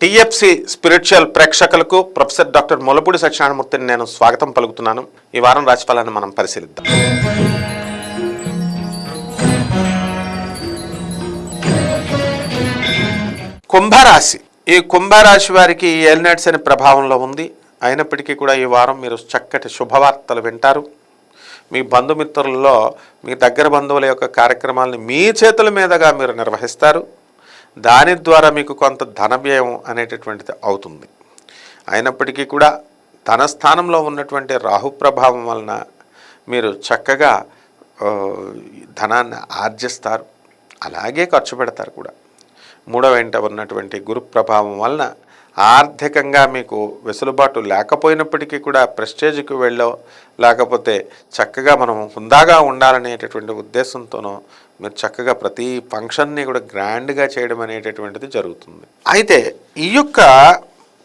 TFC spiritual ప్రేక్షకులకు professor doctor Molapudi సత్యనారాయణమూర్తిని నేను స్వాగతం పలుకుతున్నాను. ఈ వారం రాశిఫలాన్ని మనం పరిశీలిద్దాం. కుంభరాశి. ఈ కుంభరాశి వారికి ఎల్నెట్స్ అనే ప్రభావంలో ఉంది. అయినప్పటికీ కూడా ఈ వారం మీరు చక్కటి శుభవార్తలు వింటారు. మీ బంధుమిత్రుల్లో మీ దగ్గర బంధువుల యొక్క కార్యక్రమాలను మీ చేతుల మీదుగా మీరు నిర్వహిస్తారు. దాని ద్వారా మీకు కొంత ధన వ్యయం అనేటటువంటిది అవుతుంది. అయినప్పటికీ కూడా ధన స్థానంలో ఉన్నటువంటి రాహు ప్రభావం వలన మీరు చక్కగా ధనాన్ని ఆర్జిస్తారు. అలాగే ఖర్చు పెడతారు కూడా. మూడవ వెంట ఉన్నటువంటి గురు ప్రభావం వలన ఆర్థికంగా మీకు వెసులుబాటు లేకపోయినప్పటికీ కూడా ప్రెస్టేజ్కి వెళ్ళో లేకపోతే చక్కగా మనం హుందాగా ఉండాలనేటటువంటి ఉద్దేశంతోనో మీరు చక్కగా ప్రతి ఫంక్షన్ని కూడా గ్రాండ్గా చేయడం అనేటటువంటిది జరుగుతుంది. అయితే ఈ యొక్క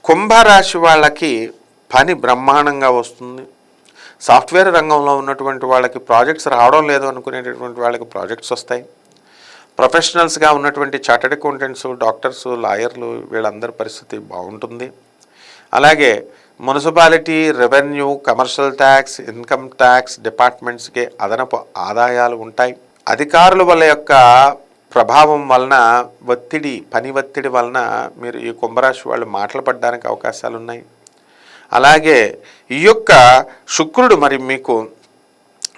కుంభరాశి వాళ్ళకి పని బ్రహ్మాండంగా వస్తుంది. సాఫ్ట్వేర్ రంగంలో ఉన్నటువంటి వాళ్ళకి ప్రాజెక్ట్స్ రావడం లేదు అనుకునేటటువంటి వాళ్ళకి ప్రాజెక్ట్స్ వస్తాయి. ప్రొఫెషనల్స్గా ఉన్నటువంటి చార్టెడ్ అకౌంటెంట్స్ డాక్టర్స్ లాయర్లు వీళ్ళందరి పరిస్థితి బాగుంటుంది. అలాగే municipality revenue commercial tax income tax డిపార్ట్మెంట్స్కి అదనపు ఆదాయాలు ఉంటాయి. అధికారుల వల్ల యొక్క ప్రభావం వలన ఒత్తిడి పని ఒత్తిడి వలన మీరు ఈ కుంభరాశి వాళ్ళు మాటలు పడడానికి అవకాశాలు ఉన్నాయి అలాగే ఈ యొక్క శుక్రుడు మరి మీకు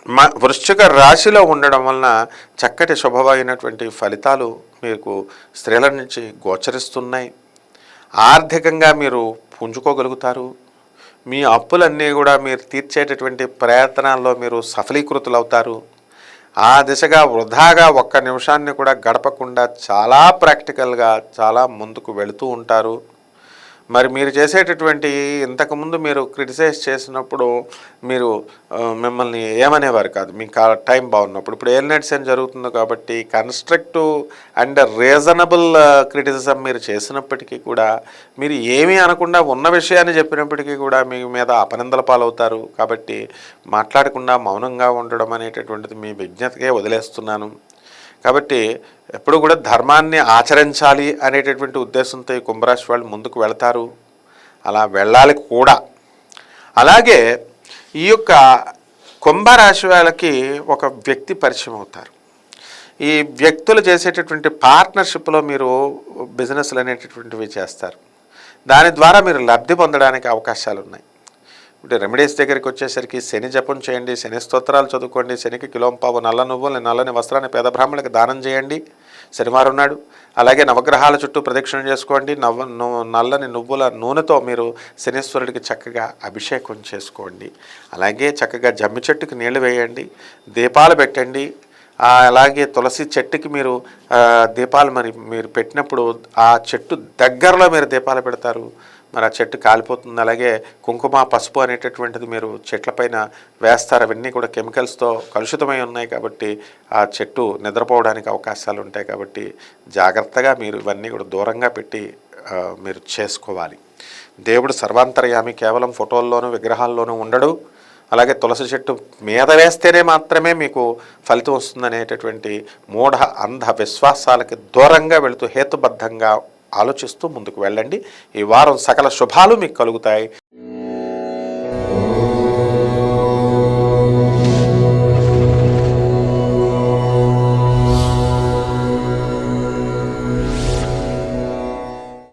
మా వృశ్చిక రాశిలో ఉండడం వలన చక్కటి శుభమైనటువంటి ఫలితాలు మీకు స్త్రీల నుంచి గోచరిస్తున్నాయి. ఆర్థికంగా మీరు పుంజుకోగలుగుతారు. మీ అప్పులన్నీ కూడా మీరు తీర్చేటటువంటి ప్రయత్నాల్లో మీరు సఫలీకృతులవుతారు. ఆ దిశగా వృధాగా ఒక్క నిమిషాన్ని కూడా గడపకుండా చాలా ప్రాక్టికల్గా చాలా ముందుకు వెళుతూ ఉంటారు. మరి మీరు చేసేటటువంటి ఇంతకుముందు మీరు క్రిటిసైజ్ చేసినప్పుడు మీరు మిమ్మల్ని ఏమనేవారు కాదు. మీకు టైం బాగున్నప్పుడు. ఇప్పుడు ఏలినట్స్ ఏం జరుగుతుంది కాబట్టి కన్స్ట్రక్టివ్ అండ్ రీజనబుల్ క్రిటిసిజం మీరు చేసినప్పటికీ కూడా మీరు ఏమీ అనకుండా ఉన్న విషయాన్ని చెప్పినప్పటికీ కూడా మీ మీద అపనిందల పాలవుతారు. కాబట్టి మాట్లాడకుండా మౌనంగా ఉండడం అనేటటువంటిది మీ విజ్ఞతకే వదిలేస్తున్నాను. కాబట్టి ఎప్పుడు కూడా ధర్మాన్ని ఆచరించాలి అనేటటువంటి ఉద్దేశంతో ఈ కుంభరాశి వాళ్ళు ముందుకు వెళతారు. అలా వెళ్ళాలి కూడా. అలాగే ఈ యొక్క కుంభరాశి వాళ్ళకి ఒక వ్యక్తి పరిచయం అవుతారు. ఈ వ్యక్తులు చేసేటటువంటి పార్ట్నర్షిప్లో మీరు బిజినెస్లు అనేటటువంటివి చేస్తారు. దాని ద్వారా మీరు లబ్ధి పొందడానికి అవకాశాలు ఉన్నాయి ఇప్పుడు రెమెడీస్ దగ్గరికి వచ్చేసరికి శని జపం చేయండి శని స్తోత్రాలు చదువుకోండి శనికి కిలోంపావు నల్ల నువ్వులు నల్లని వస్త్రాన్ని పేద బ్రాహ్మణులకు దానం చేయండి. శనివారం నాడు అలాగే నవగ్రహాల చుట్టూ ప్రదక్షిణ చేసుకోండి. నవ్వ నల్లని నువ్వుల నూనెతో మీరు శనీశ్వరుడికి చక్కగా అభిషేకం చేసుకోండి. అలాగే చక్కగా జమ్మి చెట్టుకి నీళ్ళు వేయండి దీపాలు పెట్టండి. అలాగే తులసి చెట్టుకి మీరు దీపాలు మరి మీరు పెట్టినప్పుడు ఆ చెట్టు దగ్గరలో మీరు దీపాలు పెడతారు. మరి ఆ చెట్టు కాలిపోతుంది. అలాగే కుంకుమ పసుపు అనేటటువంటిది మీరు చెట్లపైన వేస్తారు. అవన్నీ కూడా కెమికల్స్తో కలుషితమై ఉన్నాయి కాబట్టి ఆ చెట్టు నిద్రపోవడానికి అవకాశాలు ఉంటాయి కాబట్టి జాగ్రత్తగా మీరు ఇవన్నీ కూడా దూరంగా పెట్టి మీరు చేసుకోవాలి. దేవుడు సర్వాంతర్యామి కేవలం ఫోటోల్లోనూ విగ్రహాల్లోనూ ఉండడు. అలాగే తులసి చెట్టు మీద వేస్తేనే మాత్రమే మీకు ఫలితం వస్తుందనేటటువంటి మూఢ అంధ విశ్వాసాలకి దూరంగా వెళుతూ హేతుబద్ధంగా ఆలోచిస్తూ ముందుకు వెళ్ళండి. ఈ వారం సకల శుభాలు మీకు కలుగుతాయి.